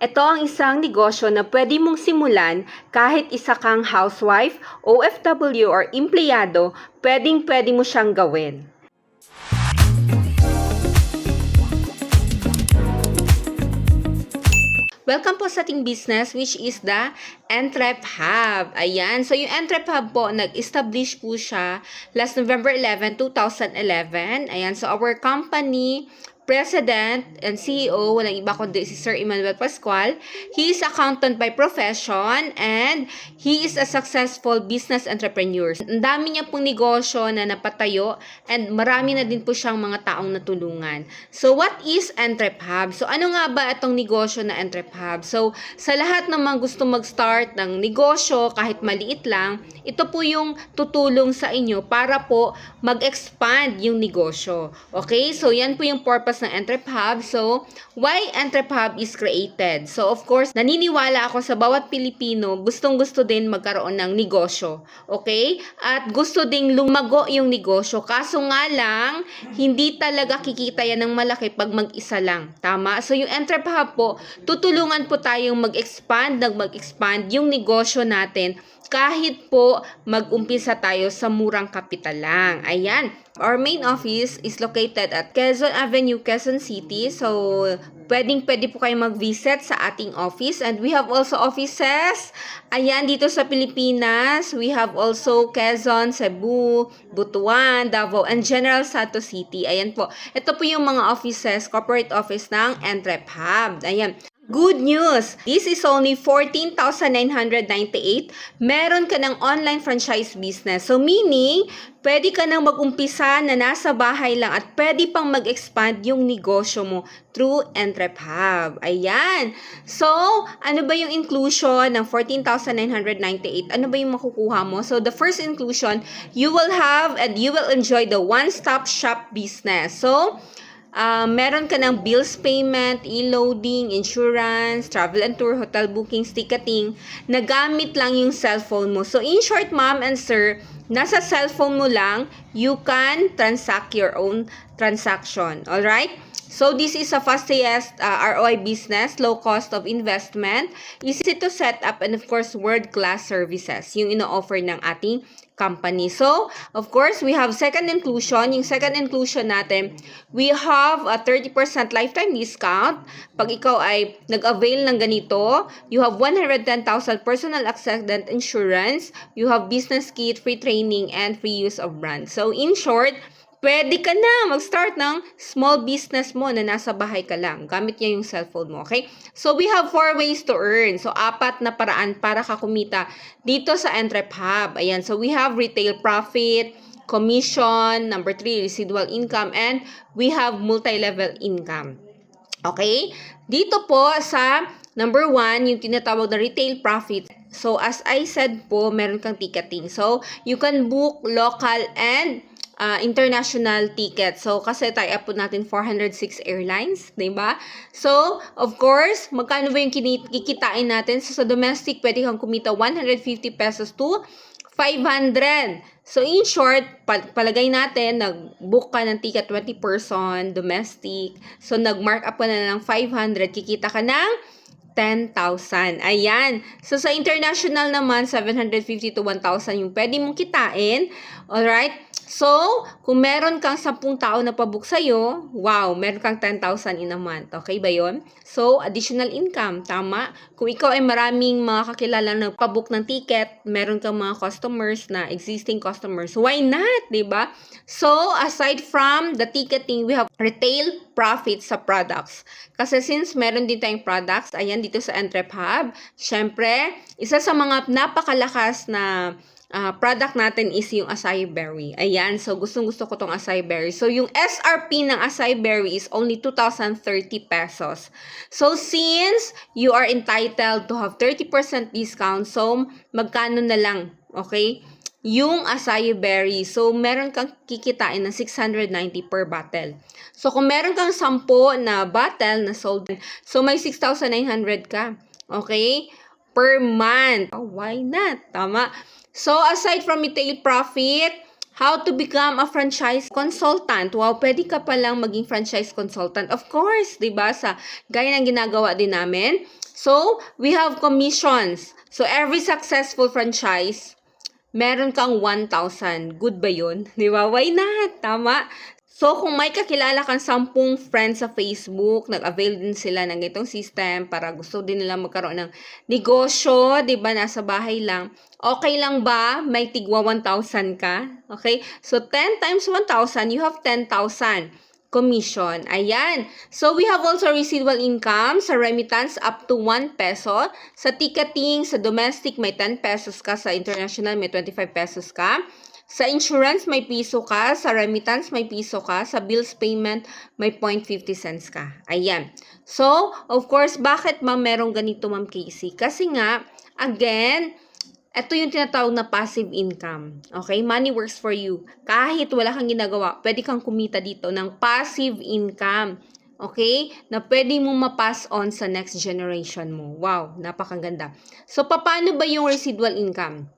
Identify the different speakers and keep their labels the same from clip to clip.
Speaker 1: Ito ang isang negosyo na pwede mong simulan kahit isa kang housewife, OFW or empleyado, pwedeng pwede mo siyang gawin. Welcome po sa ating business which is the Entrep Hub. Ayan. So, yung Entrep Hub po, nag-establish po siya last November 11, 2011. Ayan. So, our company President and CEO, walang iba kundi si Sir Emmanuel Pascual. He is accountant by profession and he is a successful business entrepreneur. Ang dami niya pong negosyo na napatayo and marami na din po siyang mga taong natulungan. So, what is Entrep Hub? So, ano nga ba itong negosyo na Entrep Hub? So, sa lahat naman gusto mag-start ng negosyo, kahit maliit lang, ito po yung tutulong sa inyo para po mag-expand yung negosyo. Okay? So, yan po yung purpose ng Entrep Hub. So, why Entrep Hub is created? So, of course, naniniwala ako sa bawat Pilipino, gustong-gusto din magkaroon ng negosyo. Okay? At gusto ding lumago yung negosyo. Kaso nga lang, hindi talaga kikita yan ng malaki pag mag-isa lang. Tama? So, yung Entrep Hub po, tutulungan po tayong mag-expand, nag mag-expand yung negosyo natin kahit po mag-umpisa tayo sa murang kapital lang. Ayan. Our main office is located at Quezon Avenue, Quezon City. So, pwedeng pwede po kayo mag-visit sa ating office. And we have also offices, ayan, dito sa Pilipinas. We have also Quezon, Cebu, Butuan, Davao, and General Santos City. Ayan po. Ito po yung mga offices, corporate office ng Entrep Hub. Ayan. Good news! This is only 14,998. Meron ka ng online franchise business. So meaning, pwede ka nang mag-umpisa na nasa bahay lang at pwede pang mag-expand yung negosyo mo through Entrep Hub. Ayan. So, ano ba yung inclusion ng 14,998? Ano ba yung makukuha mo? So, the first inclusion, you will have and you will enjoy the one-stop shop business. So, Uh, meron ka ng bills payment, e-loading, insurance, travel and tour, hotel bookings, ticketing, na gamit lang yung cellphone mo. So, in short, ma'am and sir, nasa cellphone mo lang, you can transact your own transaction. Alright? So, this is a fastest uh, ROI business, low cost of investment, easy to set up, and of course, world-class services, yung ino-offer ng ating company. So, of course, we have second inclusion. Yung second inclusion natin, we have a 30% lifetime discount. Pag ikaw ay nag-avail ng ganito, you have 110,000 personal accident insurance, you have business kit, free training, and free use of brand. So, in short, pwede ka na mag-start ng small business mo na nasa bahay ka lang. Gamit niya yung cellphone mo, okay? So, we have four ways to earn. So, apat na paraan para ka kumita dito sa Entrep Hub. Ayan, so we have retail profit, commission, number three, residual income, and we have multi-level income. Okay? Dito po sa number one, yung tinatawag na retail profit. So, as I said po, meron kang ticketing. So, you can book local and uh, international ticket. So, kasi tie-up po natin 406 airlines, ba? So, of course, magkano ba yung kikitain natin? So, sa domestic, pwede kang kumita 150 pesos to 500. So, in short, pal- palagay natin, nag-book ka ng ticket 20 person, domestic. So, nag-mark up ka na ng 500, kikita ka ng 10,000. Ayan. So, sa international naman, 750 to 1,000 yung pwede mong kitain. Alright? So, kung meron kang 10 tao na pabook sa'yo, wow, meron kang 10,000 in a month. Okay ba yon? So, additional income. Tama? Kung ikaw ay maraming mga kakilala na pabook ng ticket, meron kang mga customers na existing customers, why not? ba? So, aside from the ticketing, we have retail profit sa products. Kasi since meron din tayong products, ayan dito sa Entrep Hub, syempre, isa sa mga napakalakas na uh, product natin is yung acai berry. Ayan, so gustong-gusto ko tong acai berry. So, yung SRP ng acai berry is only 2,030 pesos. So, since you are entitled to have 30% discount, so magkano na lang, okay? Yung acai berry. So, meron kang kikitain ng 690 per bottle. So, kung meron kang 10 na bottle na sold, so may 6,900 ka. Okay? Per month. Oh, why not? Tama. So, aside from retail profit, how to become a franchise consultant. Wow, pwede ka palang maging franchise consultant. Of course, 'di ba? Sa gaya ng ginagawa din namin. So, we have commissions. So, every successful franchise, meron kang 1,000. Good ba yun? Di ba? Why not? Tama? So, kung may kakilala kang sampung friends sa Facebook, nag-avail din sila ng itong system para gusto din nila magkaroon ng negosyo, di ba, nasa bahay lang, okay lang ba may tigwa 1,000 ka? Okay? So, 10 times 1,000, you have 10,000 commission. Ayan. So, we have also residual income sa remittance up to 1 peso. Sa ticketing, sa domestic, may 10 pesos ka. Sa international, may 25 pesos ka. Sa insurance, may piso ka. Sa remittance, may piso ka. Sa bills payment, may 0.50 cents ka. Ayan. So, of course, bakit ma'am merong ganito, ma'am Casey? Kasi nga, again, ito yung tinatawag na passive income. Okay? Money works for you. Kahit wala kang ginagawa, pwede kang kumita dito ng passive income. Okay? Na pwede mo ma-pass on sa next generation mo. Wow, napakaganda. So, paano ba yung residual income?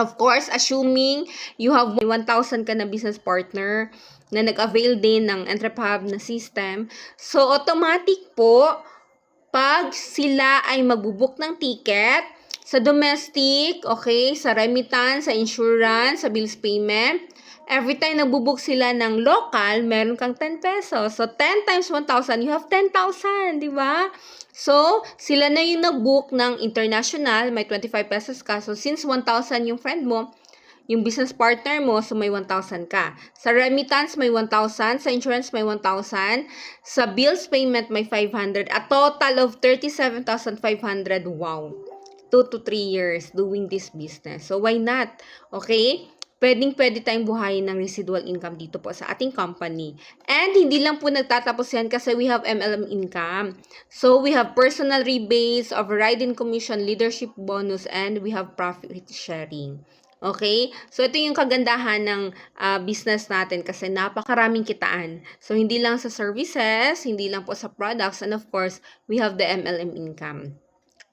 Speaker 1: Of course, assuming you have 1,000 ka na business partner na nag-avail din ng Entrepreneur na system, so automatic po, pag sila ay magbubook ng ticket, sa domestic, okay, sa remittance, sa insurance, sa bills payment, every time nagbubook sila ng local, meron kang 10 pesos. So, 10 times 1,000, you have 10,000, di ba? So, sila na yung nag-book ng international, may 25 pesos ka. So, since 1,000 yung friend mo, yung business partner mo, so may 1,000 ka. Sa remittance, may 1,000. Sa insurance, may 1,000. Sa bills payment, may 500. A total of 37,500. Wow. 2 to 3 years doing this business. So, why not? Okay? Pwedeng pwede tayong buhayin ng residual income dito po sa ating company. And hindi lang po nagtatapos yan kasi we have MLM income. So, we have personal rebates, overriding commission, leadership bonus, and we have profit sharing. Okay? So, ito yung kagandahan ng ah, business natin kasi napakaraming kitaan. So, hindi lang sa services, hindi lang po sa products, and of course, we have the MLM income.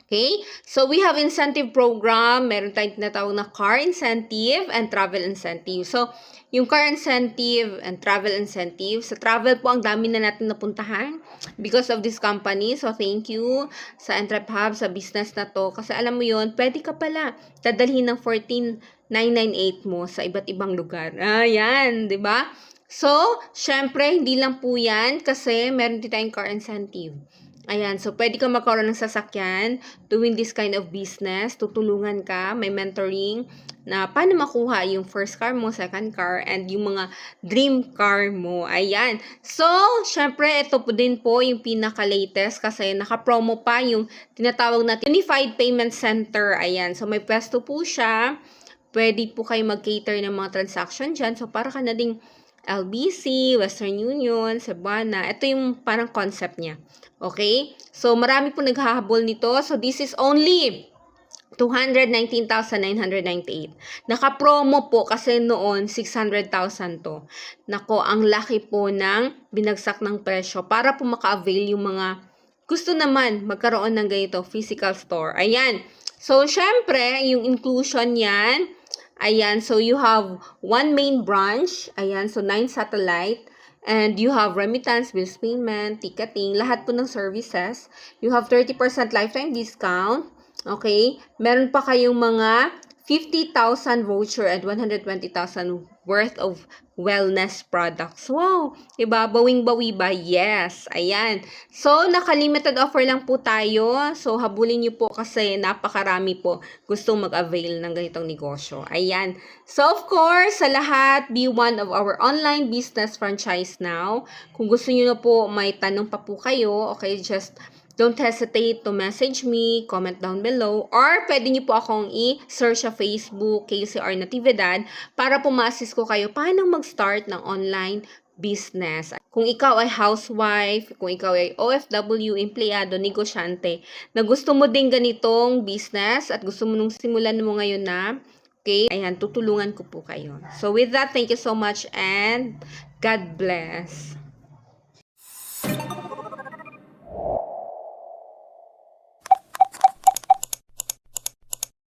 Speaker 1: Okay? So, we have incentive program. Meron tayong tinatawag na car incentive and travel incentive. So, yung car incentive and travel incentive, sa travel po, ang dami na natin napuntahan because of this company. So, thank you sa Entrep Hub, sa business na to. Kasi alam mo yon pwede ka pala dadalhin ng 14,998 mo sa iba't ibang lugar. Ayan, di ba? So, syempre, hindi lang po yan kasi meron din tayong car incentive. Ayan, so pwede ka magkaroon ng sasakyan doing this kind of business. Tutulungan ka, may mentoring na paano makuha yung first car mo, second car, and yung mga dream car mo. Ayan. So, syempre, ito po din po yung pinaka-latest kasi naka-promo pa yung tinatawag na Unified Payment Center. Ayan. So, may pwesto po siya. Pwede po kayo mag-cater ng mga transaction dyan. So, para ka na ding LBC, Western Union, Cebuana. Ito yung parang concept niya. Okay? So, marami po naghahabol nito. So, this is only 219,998. Naka-promo po kasi noon 600,000 to. Nako, ang laki po ng binagsak ng presyo para po maka-avail yung mga gusto naman magkaroon ng ganito physical store. Ayan. So, syempre, yung inclusion yan, ayan, so you have one main branch, ayan, so nine satellite, and you have remittance, bills payment, ticketing, lahat po ng services. You have 30% lifetime discount, okay? Meron pa kayong mga 50,000 voucher and 120,000 worth of wellness products. Wow! Diba? Bawing-bawi ba? Yes! Ayan. So, naka-limited offer lang po tayo. So, habulin nyo po kasi napakarami po gustong mag-avail ng ganitong negosyo. Ayan. So, of course, sa lahat, be one of our online business franchise now. Kung gusto nyo na po, may tanong pa po kayo, okay, just Don't hesitate to message me, comment down below, or pwede niyo po akong i-search sa Facebook, KCR Natividad, para po ma-assist ko kayo paano mag-start ng online business. Kung ikaw ay housewife, kung ikaw ay OFW, empleyado, negosyante, na gusto mo din ganitong business at gusto mo nung simulan mo ngayon na, okay, ayan, tutulungan ko po kayo. So with that, thank you so much and God bless.